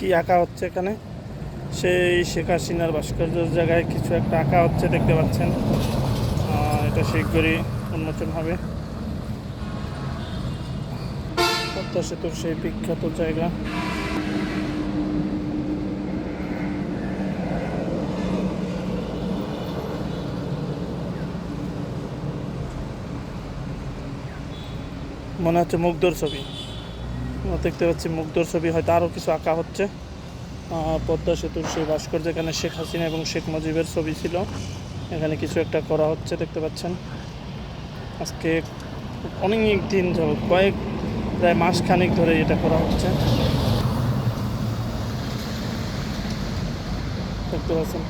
কি আঁকা হচ্ছে এখানে? সেই শেখ হাসিনার ভাস্কর্যের জায়গায় কিছু একটা আঁকা হচ্ছে দেখতে পাচ্ছেন। এটা শীঘ্রই উন্মোচন হবে। পদ্মা সেতুর সেই বিখ্যাত জায়গা। মনে হচ্ছে মুগ্ধর ছবি। দেখতে পাচ্ছি মুগ্ধর ছবি, হয়তো আরও কিছু আঁকা হচ্ছে। পদ্মা সেতুর সেই ভাস্কর্য এখানে শেখ হাসিনা এবং শেখ মুজিবের ছবি ছিল, এখানে কিছু একটা করা হচ্ছে, দেখতে পাচ্ছেন। আজকে অনেক দিন যাবত কয়েক, প্রায় মাস খানিক ধরে এটা করা হচ্ছে। দেখতে পাচ্ছেন